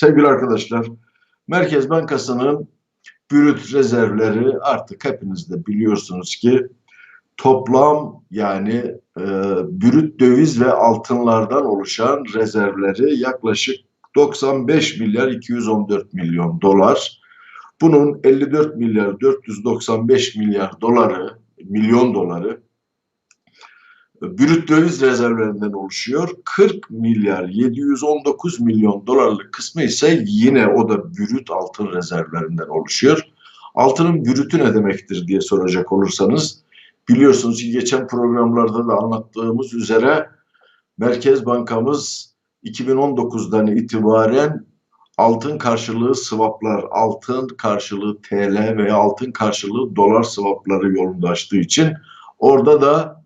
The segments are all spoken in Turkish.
Sevgili arkadaşlar, Merkez Bankası'nın brüt rezervleri artık hepiniz de biliyorsunuz ki toplam yani e, brüt döviz ve altınlardan oluşan rezervleri yaklaşık 95 milyar 214 milyon dolar. Bunun 54 milyar 495 milyar doları, milyon doları brüt döviz rezervlerinden oluşuyor. 40 milyar 719 milyon dolarlık kısmı ise yine o da brüt altın rezervlerinden oluşuyor. Altının brütü ne demektir diye soracak olursanız biliyorsunuz ki geçen programlarda da anlattığımız üzere Merkez Bankamız 2019'dan itibaren altın karşılığı swaplar, altın karşılığı TL veya altın karşılığı dolar swapları yolunda açtığı için orada da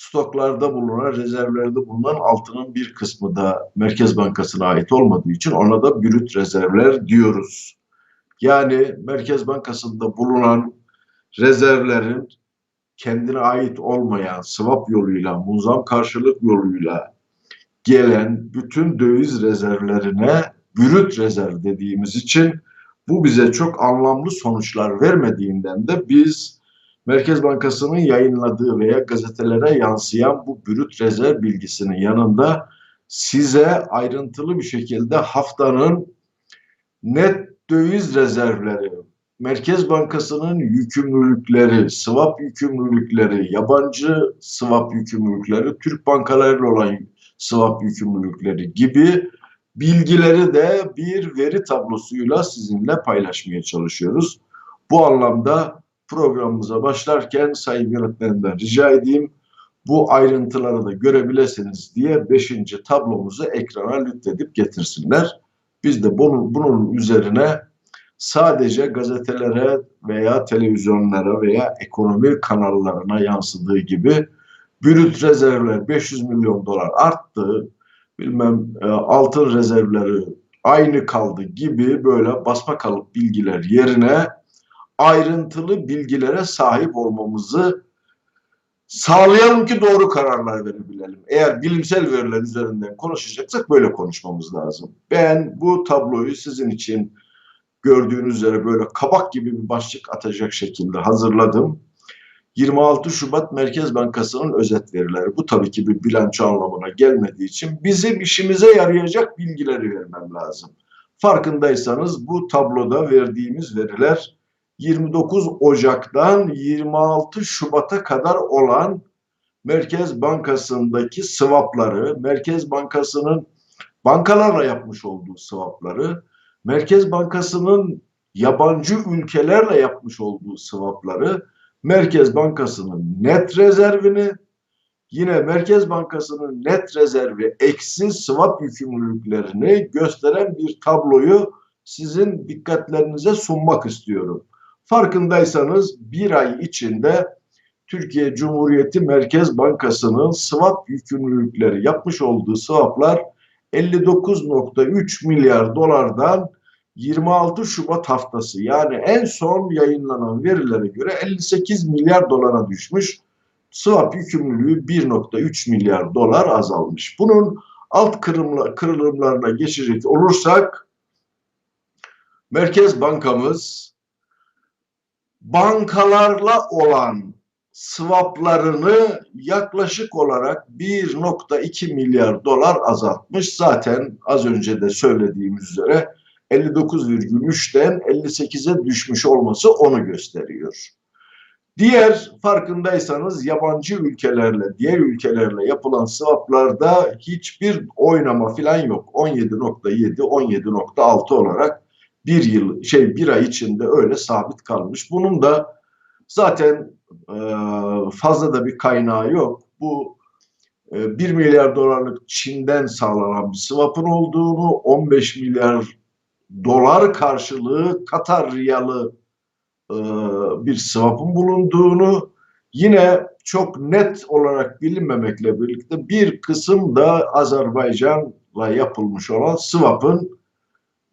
stoklarda bulunan, rezervlerde bulunan altının bir kısmı da Merkez Bankası'na ait olmadığı için ona da brüt rezervler diyoruz. Yani Merkez Bankası'nda bulunan rezervlerin kendine ait olmayan swap yoluyla, muzam karşılık yoluyla gelen bütün döviz rezervlerine brüt rezerv dediğimiz için bu bize çok anlamlı sonuçlar vermediğinden de biz Merkez Bankası'nın yayınladığı veya gazetelere yansıyan bu brüt rezerv bilgisinin yanında size ayrıntılı bir şekilde haftanın net döviz rezervleri, Merkez Bankası'nın yükümlülükleri, swap yükümlülükleri, yabancı swap yükümlülükleri, Türk bankalarıyla olan swap yükümlülükleri gibi bilgileri de bir veri tablosuyla sizinle paylaşmaya çalışıyoruz. Bu anlamda programımıza başlarken sayın yönetmenimden rica edeyim bu ayrıntıları da görebilirsiniz diye 5. tablomuzu ekrana lütfedip getirsinler. Biz de bunun, bunun üzerine sadece gazetelere veya televizyonlara veya ekonomi kanallarına yansıdığı gibi brüt rezervler 500 milyon dolar arttı, bilmem e, altın rezervleri aynı kaldı gibi böyle basma kalıp bilgiler yerine ayrıntılı bilgilere sahip olmamızı sağlayalım ki doğru kararlar verebilelim. Eğer bilimsel veriler üzerinden konuşacaksak böyle konuşmamız lazım. Ben bu tabloyu sizin için gördüğünüz üzere böyle kabak gibi bir başlık atacak şekilde hazırladım. 26 Şubat Merkez Bankası'nın özet verileri. Bu tabii ki bir bilanço anlamına gelmediği için bizim işimize yarayacak bilgileri vermem lazım. Farkındaysanız bu tabloda verdiğimiz veriler 29 Ocak'tan 26 Şubat'a kadar olan Merkez Bankası'ndaki swapları, Merkez Bankası'nın bankalarla yapmış olduğu swapları, Merkez Bankası'nın yabancı ülkelerle yapmış olduğu swapları, Merkez Bankası'nın net rezervini, yine Merkez Bankası'nın net rezervi eksi swap yükümlülüklerini gösteren bir tabloyu sizin dikkatlerinize sunmak istiyorum. Farkındaysanız bir ay içinde Türkiye Cumhuriyeti Merkez Bankası'nın swap yükümlülükleri yapmış olduğu swaplar 59.3 milyar dolardan 26 Şubat haftası yani en son yayınlanan verilere göre 58 milyar dolara düşmüş. Swap yükümlülüğü 1.3 milyar dolar azalmış. Bunun alt kırılımlarına geçecek olursak Merkez Bankamız bankalarla olan swaplarını yaklaşık olarak 1.2 milyar dolar azaltmış. Zaten az önce de söylediğimiz üzere 59,3'ten 58'e düşmüş olması onu gösteriyor. Diğer farkındaysanız yabancı ülkelerle, diğer ülkelerle yapılan swaplarda hiçbir oynama falan yok. 17.7, 17.6 olarak bir yıl şey bir ay içinde öyle sabit kalmış. Bunun da zaten e, fazla da bir kaynağı yok. Bu e, 1 milyar dolarlık Çin'den sağlanan bir swap'ın olduğunu, 15 milyar dolar karşılığı Katar riyalı e, bir swap'ın bulunduğunu yine çok net olarak bilinmemekle birlikte bir kısım da Azerbaycan'la yapılmış olan swap'ın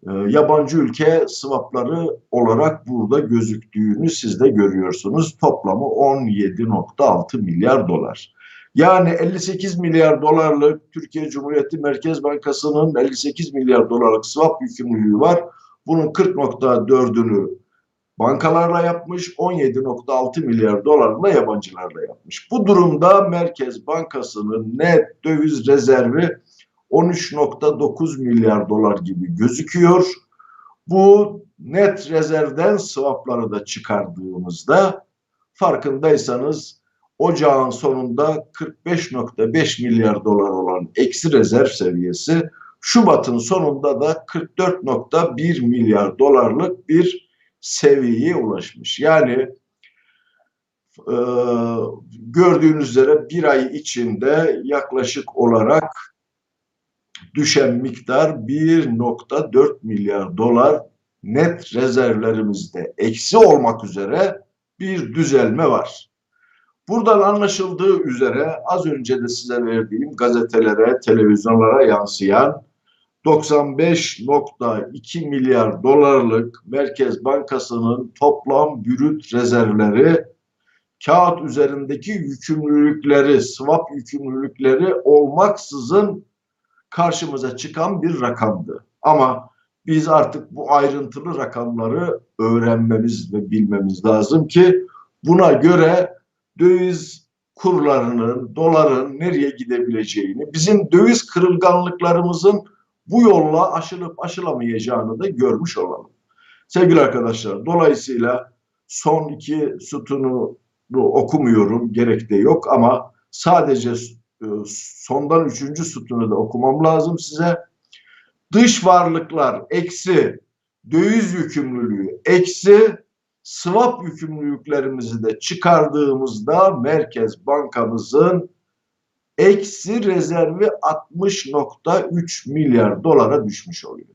e, yabancı ülke swapları olarak burada gözüktüğünü siz de görüyorsunuz. Toplamı 17.6 milyar dolar. Yani 58 milyar dolarlık Türkiye Cumhuriyeti Merkez Bankası'nın 58 milyar dolarlık swap yükümlülüğü var. Bunun 40.4'ünü bankalarla yapmış, 17.6 milyar dolarını yabancılarla yapmış. Bu durumda Merkez Bankası'nın net döviz rezervi 13.9 milyar dolar gibi gözüküyor. Bu net rezervden swapları da çıkardığımızda farkındaysanız ocağın sonunda 45.5 milyar dolar olan eksi rezerv seviyesi Şubat'ın sonunda da 44.1 milyar dolarlık bir seviyeye ulaşmış. Yani e, gördüğünüz üzere bir ay içinde yaklaşık olarak düşen miktar 1.4 milyar dolar net rezervlerimizde eksi olmak üzere bir düzelme var. Buradan anlaşıldığı üzere az önce de size verdiğim gazetelere, televizyonlara yansıyan 95.2 milyar dolarlık Merkez Bankası'nın toplam brüt rezervleri kağıt üzerindeki yükümlülükleri, swap yükümlülükleri olmaksızın karşımıza çıkan bir rakamdı. Ama biz artık bu ayrıntılı rakamları öğrenmemiz ve bilmemiz lazım ki buna göre döviz kurlarının, doların nereye gidebileceğini, bizim döviz kırılganlıklarımızın bu yolla aşılıp aşılamayacağını da görmüş olalım. Sevgili arkadaşlar, dolayısıyla son iki sütunu okumuyorum, gerek de yok ama sadece sondan üçüncü sütunu da okumam lazım size. Dış varlıklar eksi döviz yükümlülüğü eksi swap yükümlülüklerimizi de çıkardığımızda Merkez Bankamızın eksi rezervi 60.3 milyar dolara düşmüş oluyor.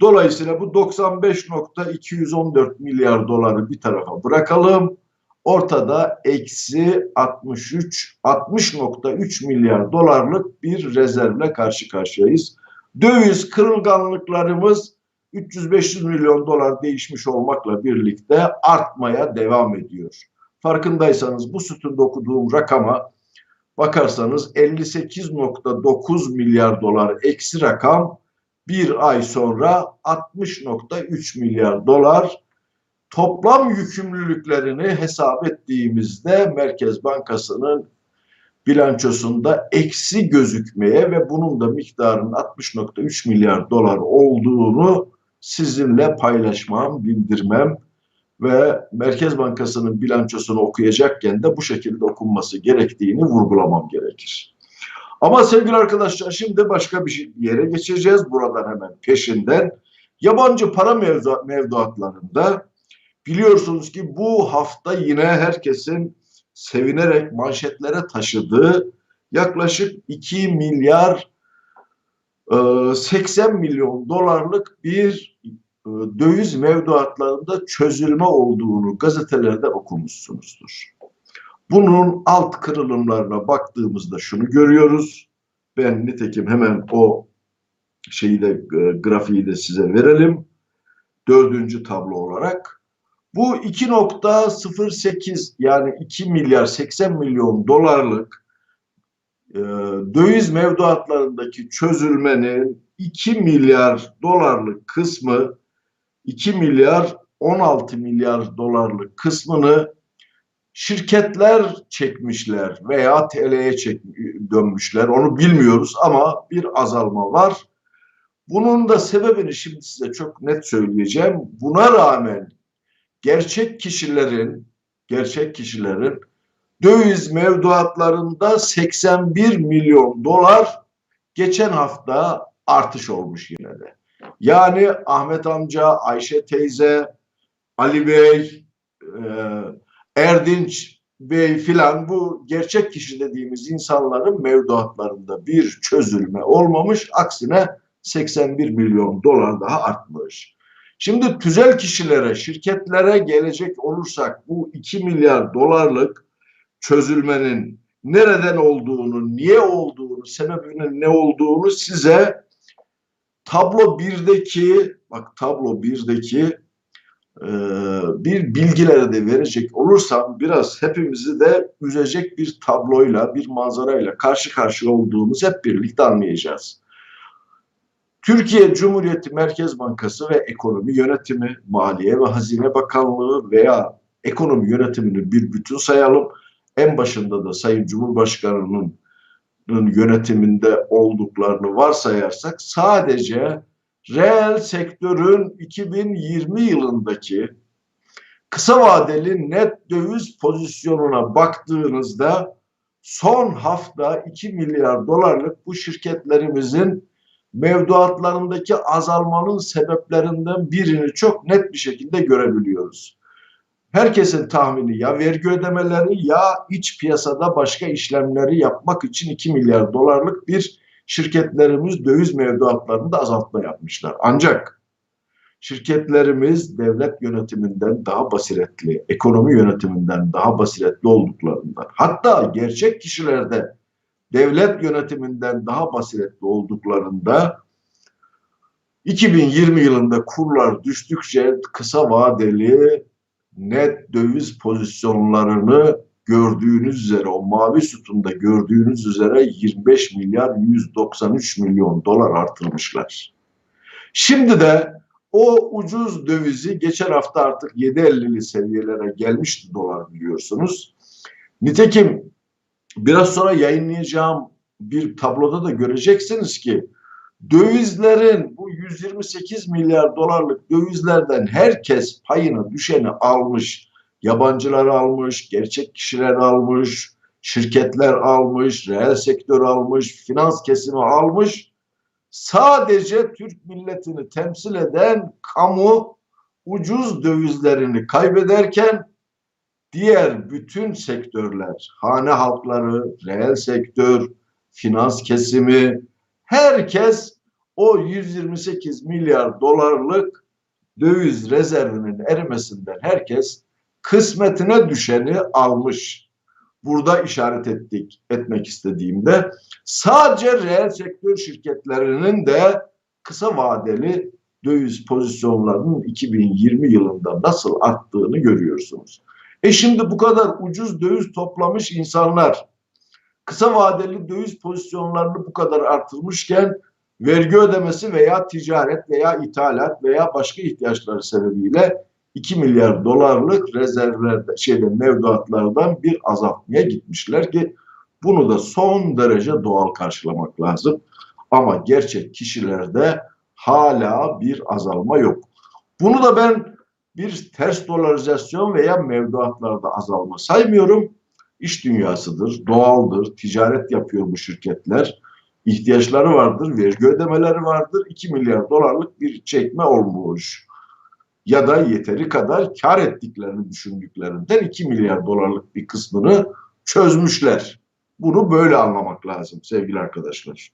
Dolayısıyla bu 95.214 milyar doları bir tarafa bırakalım. Ortada eksi 63 60.3 milyar dolarlık bir rezervle karşı karşıyayız. Döviz kırılganlıklarımız 300-500 milyon dolar değişmiş olmakla birlikte artmaya devam ediyor. Farkındaysanız bu sütunda okuduğum rakama bakarsanız 58.9 milyar dolar eksi rakam bir ay sonra 60.3 milyar dolar toplam yükümlülüklerini hesap ettiğimizde Merkez Bankası'nın bilançosunda eksi gözükmeye ve bunun da miktarının 60.3 milyar dolar olduğunu sizinle paylaşmam, bildirmem ve Merkez Bankası'nın bilançosunu okuyacakken de bu şekilde okunması gerektiğini vurgulamam gerekir. Ama sevgili arkadaşlar şimdi başka bir yere geçeceğiz buradan hemen peşinden. Yabancı para mevduatlarında biliyorsunuz ki bu hafta yine herkesin sevinerek manşetlere taşıdığı yaklaşık 2 milyar 80 milyon dolarlık bir döviz mevduatlarında çözülme olduğunu gazetelerde okumuşsunuzdur. Bunun alt kırılımlarına baktığımızda şunu görüyoruz. Ben nitekim hemen o şeyi de grafiği de size verelim. Dördüncü tablo olarak. Bu 2.08 yani 2 milyar 80 milyon dolarlık e, döviz mevduatlarındaki çözülmenin 2 milyar dolarlık kısmı 2 milyar 16 milyar dolarlık kısmını şirketler çekmişler veya TL'ye çek dönmüşler. Onu bilmiyoruz ama bir azalma var. Bunun da sebebini şimdi size çok net söyleyeceğim. Buna rağmen gerçek kişilerin gerçek kişilerin döviz mevduatlarında 81 milyon dolar geçen hafta artış olmuş yine de. Yani Ahmet amca, Ayşe teyze, Ali Bey, e, Erdinç Bey filan bu gerçek kişi dediğimiz insanların mevduatlarında bir çözülme olmamış. Aksine 81 milyon dolar daha artmış. Şimdi tüzel kişilere, şirketlere gelecek olursak bu 2 milyar dolarlık çözülmenin nereden olduğunu, niye olduğunu, sebebinin ne olduğunu size tablo 1'deki bak tablo 1'deki e, bir bilgileri de verecek olursam biraz hepimizi de üzecek bir tabloyla, bir manzarayla karşı karşıya olduğumuz hep birlikte anlayacağız. Türkiye Cumhuriyeti Merkez Bankası ve Ekonomi Yönetimi, Maliye ve Hazine Bakanlığı veya ekonomi yönetimini bir bütün sayalım. En başında da Sayın Cumhurbaşkanı'nın yönetiminde olduklarını varsayarsak sadece reel sektörün 2020 yılındaki kısa vadeli net döviz pozisyonuna baktığınızda son hafta 2 milyar dolarlık bu şirketlerimizin mevduatlarındaki azalmanın sebeplerinden birini çok net bir şekilde görebiliyoruz. Herkesin tahmini ya vergi ödemeleri ya iç piyasada başka işlemleri yapmak için 2 milyar dolarlık bir şirketlerimiz döviz mevduatlarında azaltma yapmışlar. Ancak şirketlerimiz devlet yönetiminden daha basiretli, ekonomi yönetiminden daha basiretli olduklarından, hatta gerçek kişilerde devlet yönetiminden daha basiretli olduklarında 2020 yılında kurlar düştükçe kısa vadeli net döviz pozisyonlarını gördüğünüz üzere o mavi sütunda gördüğünüz üzere 25 milyar 193 milyon dolar artırmışlar. Şimdi de o ucuz dövizi geçen hafta artık 7.50'li seviyelere gelmişti dolar biliyorsunuz. Nitekim biraz sonra yayınlayacağım bir tabloda da göreceksiniz ki dövizlerin bu 128 milyar dolarlık dövizlerden herkes payını düşeni almış. Yabancılar almış, gerçek kişiler almış, şirketler almış, reel sektör almış, finans kesimi almış. Sadece Türk milletini temsil eden kamu ucuz dövizlerini kaybederken diğer bütün sektörler, hane halkları, reel sektör, finans kesimi, herkes o 128 milyar dolarlık döviz rezervinin erimesinden herkes kısmetine düşeni almış. Burada işaret ettik, etmek istediğimde sadece reel sektör şirketlerinin de kısa vadeli döviz pozisyonlarının 2020 yılında nasıl arttığını görüyorsunuz. E şimdi bu kadar ucuz döviz toplamış insanlar kısa vadeli döviz pozisyonlarını bu kadar artırmışken vergi ödemesi veya ticaret veya ithalat veya başka ihtiyaçları sebebiyle 2 milyar dolarlık rezervlerde şeyde mevduatlardan bir azaltmaya gitmişler ki bunu da son derece doğal karşılamak lazım. Ama gerçek kişilerde hala bir azalma yok. Bunu da ben bir ters dolarizasyon veya mevduatlarda azalma saymıyorum. İş dünyasıdır, doğaldır, ticaret yapıyor bu şirketler. İhtiyaçları vardır, vergi ödemeleri vardır. 2 milyar dolarlık bir çekme olmuş ya da yeteri kadar kar ettiklerini düşündüklerinden 2 milyar dolarlık bir kısmını çözmüşler. Bunu böyle anlamak lazım sevgili arkadaşlar.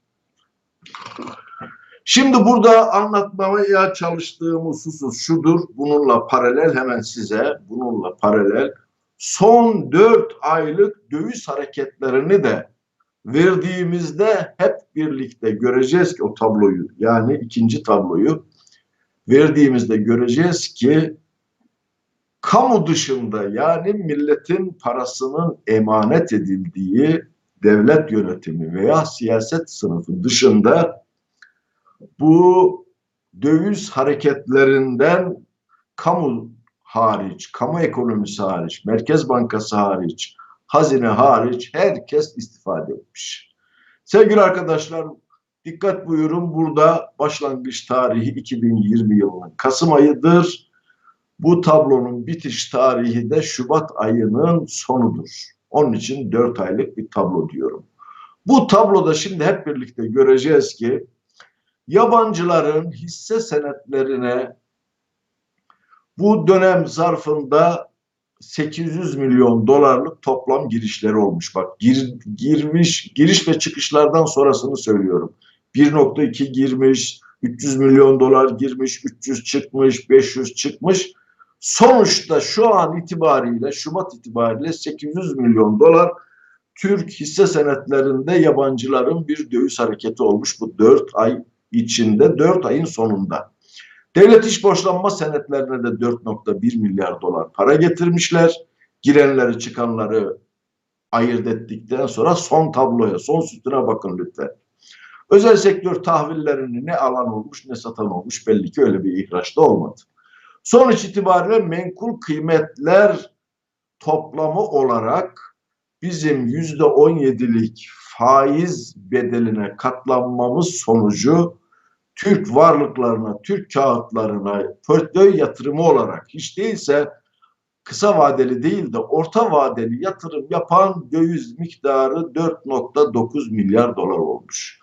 Şimdi burada anlatmaya çalıştığım husus şudur. Bununla paralel hemen size bununla paralel son 4 aylık döviz hareketlerini de verdiğimizde hep birlikte göreceğiz ki o tabloyu yani ikinci tabloyu verdiğimizde göreceğiz ki kamu dışında yani milletin parasının emanet edildiği devlet yönetimi veya siyaset sınıfı dışında bu döviz hareketlerinden kamu hariç, kamu ekonomisi hariç, Merkez Bankası hariç, hazine hariç herkes istifade etmiş. Sevgili arkadaşlar Dikkat buyurun burada başlangıç tarihi 2020 yılının Kasım ayıdır. Bu tablonun bitiş tarihi de Şubat ayının sonudur. Onun için 4 aylık bir tablo diyorum. Bu tabloda şimdi hep birlikte göreceğiz ki yabancıların hisse senetlerine bu dönem zarfında 800 milyon dolarlık toplam girişleri olmuş. Bak gir, girmiş giriş ve çıkışlardan sonrasını söylüyorum. 1.2 girmiş, 300 milyon dolar girmiş, 300 çıkmış, 500 çıkmış. Sonuçta şu an itibariyle Şubat itibariyle 800 milyon dolar Türk hisse senetlerinde yabancıların bir döviz hareketi olmuş bu 4 ay içinde 4 ayın sonunda. Devlet iş borçlanma senetlerine de 4.1 milyar dolar para getirmişler. Girenleri çıkanları ayırt ettikten sonra son tabloya, son sütuna bakın lütfen. Özel sektör tahvillerini ne alan olmuş ne satan olmuş belli ki öyle bir ihraçta olmadı. Sonuç itibariyle menkul kıymetler toplamı olarak bizim yüzde on yedilik faiz bedeline katlanmamız sonucu Türk varlıklarına, Türk kağıtlarına portföy yatırımı olarak hiç değilse kısa vadeli değil de orta vadeli yatırım yapan döviz miktarı 4.9 milyar dolar olmuş.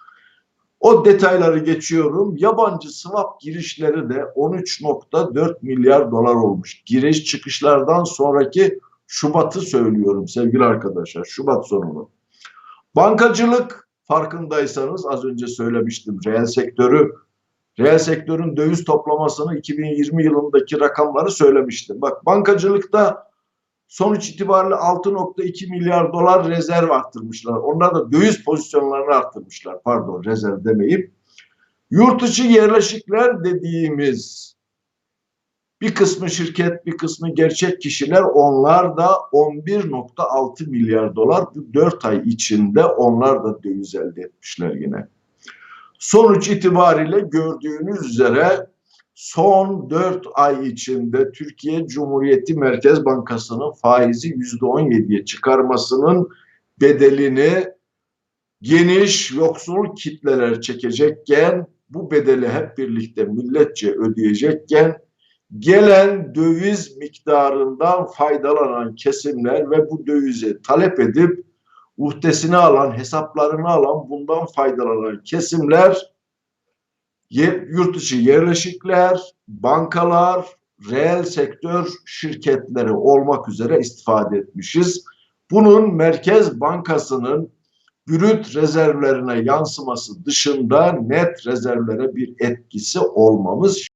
O detayları geçiyorum. Yabancı swap girişleri de 13.4 milyar dolar olmuş. Giriş çıkışlardan sonraki Şubat'ı söylüyorum sevgili arkadaşlar. Şubat sonunu. Bankacılık farkındaysanız az önce söylemiştim. Reel sektörü reel sektörün döviz toplamasını 2020 yılındaki rakamları söylemiştim. Bak bankacılıkta sonuç itibariyle 6.2 milyar dolar rezerv arttırmışlar. Onlar da döviz pozisyonlarını arttırmışlar. Pardon rezerv demeyip. Yurt içi yerleşikler dediğimiz bir kısmı şirket, bir kısmı gerçek kişiler onlar da 11.6 milyar dolar bu 4 ay içinde onlar da döviz elde etmişler yine. Sonuç itibariyle gördüğünüz üzere son 4 ay içinde Türkiye Cumhuriyeti Merkez Bankası'nın faizi %17'ye çıkarmasının bedelini geniş yoksul kitleler çekecekken bu bedeli hep birlikte milletçe ödeyecekken gelen döviz miktarından faydalanan kesimler ve bu dövizi talep edip uhdesini alan, hesaplarını alan, bundan faydalanan kesimler yurt dışı yerleşikler, bankalar, reel sektör şirketleri olmak üzere istifade etmişiz. Bunun Merkez Bankası'nın brüt rezervlerine yansıması dışında net rezervlere bir etkisi olmamız